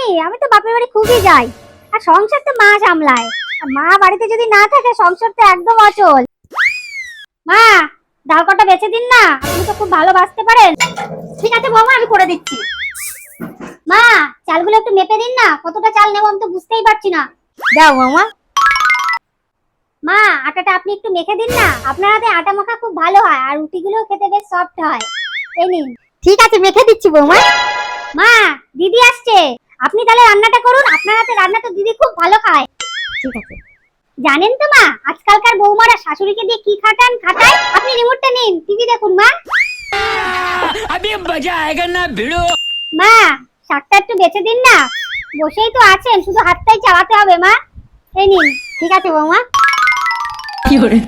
আমি আমি তো বাপের বাড়ি খুবই যাই। আর সংসার তো মা সামলায়। আর মা বাড়িতে যদি না থাকে সংসার তো একদম অচল। মা ডাল কটা বেচে দিন না আপনি তো খুব ভালো বাঁচতে পারেন। ঠিক আছে বৌমা আমি করে দিচ্ছি। মা চালগুলো একটু মেপে দিন না কতটা চাল নেব আমি তো বুঝতেই পারছি না। দাও মামা মা আটাটা আপনি একটু মেখে দিন না আপনার হাতে আটা মাখা খুব ভালো হয় আর রুটিগুলোও খেতে বেশ সফট হয়। এই নিন। ঠিক আছে মেখে দিচ্ছি বৌমা। মা দিদি আসছে। আপনি তাহলে রান্নাটা করুন আপনার হাতে রান্না তো দিদি খুব ভালো খায়। ঠিক আছে। জানেন তো মা আজকালকার বৌমারা শাশুড়িকে দিয়ে কি খাটান খাটায়? আপনি রিমোটটা নিন টিভি দেখুন মা। আবে মজা আয়েগা না ভিড়ো মা শাকটা একটু বেছে দিন না। বসেই তো আছেন শুধু হাতটাই চালাতে হবে মা। এই নিন ঠিক আছে বৌমা। কি করে?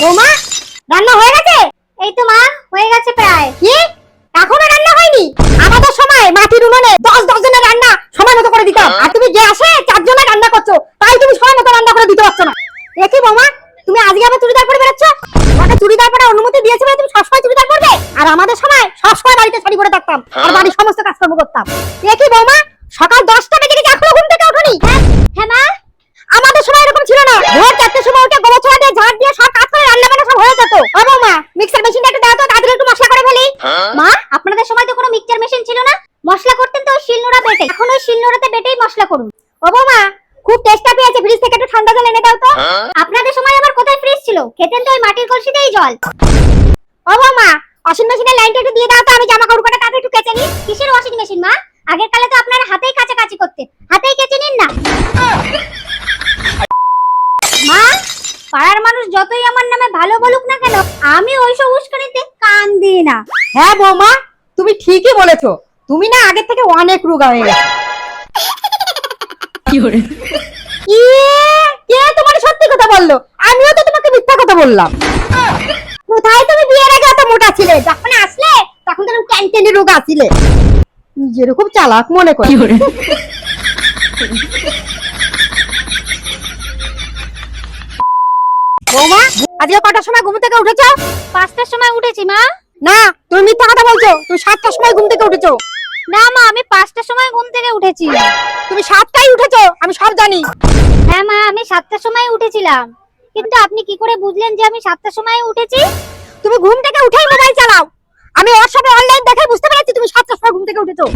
বৌমা রান্না হয়ে গেছে? দিতাম আর তুমি চার জনের রান্না করছ। তাই তুমি সময় মতো রান্না করে দিতে পারছ না। কি বৌমা তুমি আজকে আবার চুড়িদার পরে বেরোচ্ছ? তোমাকে চুড়িদার পরে অনুমতি দিয়েছে বলে তুমি সবসময় চুড়িদার পরবে? আর আমাদের সময় সবসময় বাড়িতে শাড়ি পরে থাকতাম। আর বাড়ির সমস্ত কাজকর্ম করতাম। কি বৌমা সকাল দশটা বেজে গেছে এখনও ঘুম থেকে ওঠোনি? হ্যাঁ হ্যাঁ মা। আমাদের সময় এরকম ছিল না। ভোর চারটের সময় উঠে গোবর ছড়া দিয়ে ঝাড় দিয়ে সব কাজ করে রান্না বান্না সব হয়ে যেত। ও বৌমা মিক্সার মেশিনটা একটু দাও তো তাড়াতাড়ি একটু মশলা করে ফেলি। মা আপনাদের সময় তো কোনো মিক্সচার মেশিন ছিল না। মশলা শিলনোড়া বেটে। এখন ওই শিলনোড়াতে বেটেই মশলা করুন। ও বৌমা খুব টেস্টা পেয়েছে। ফ্রিজ থেকে একটু ঠান্ডা জল এনে দাও তো। আপনাদের সময় আবার কোথায় ফ্রিজ ছিল? খেতেন তো ওই মাটির কলসিতেই জল। ও বৌমা ওয়াশিং মেশিনের লাইনটা একটু দিয়ে দাও তো। আমি জামা কাপড় কটা একটু কেচে নিই। কিসের ওয়াশিং মেশিন মা? আগের কালে তো আপনারা হাতেই কাচাকাচি করতেন। হাতেই কেচে নিন না। মা পাড়ার মানুষ যতই আমার নামে ভালো বলুক না কেন আমি ওইসব উস্কানিতে কান দিই না। হ্যাঁ বৌমা তুমি ঠিকই বলেছ। তুমি না আগের থেকে অনেক রোগা হয়ে গেছো। ইয়ে, কে তোমার সত্যি কথা বলল? আমিও তো তোমাকে মিথ্যা কথা বললাম। কোথায় তুমি বিয়ের আগে এত মোটা ছিলে? যখন আসলে তখন তুমি ক্যান্টিনে রোগা ছিলে। নিজের খুব চালাক মনে করি? বৌমা আজকে কটার সময় ঘুম থেকে উঠেছো? পাঁচটার সময় উঠেছি মা। না তুমি মিথ্যা কথা বলছো। তুমি সাতটার সময় ঘুম থেকে উঠেছো। না মা আমি পাঁচটার সময় ঘুম থেকে উঠেছি। তুমি সাতটায় উঠেছো আমি সব জানি। হ্যাঁ মা আমি সাতটার সময় উঠেছিলাম। কিন্তু আপনি কি করে বুঝলেন যে আমি সাতটার সময় উঠেছি? তুমি ঘুম থেকে উঠেই মোবাইল চালাও। আমি ওর সাথে অনলাইন দেখে বুঝতে পেরেছি তুমি সাতটার সময় ঘুম থেকে উঠেছো।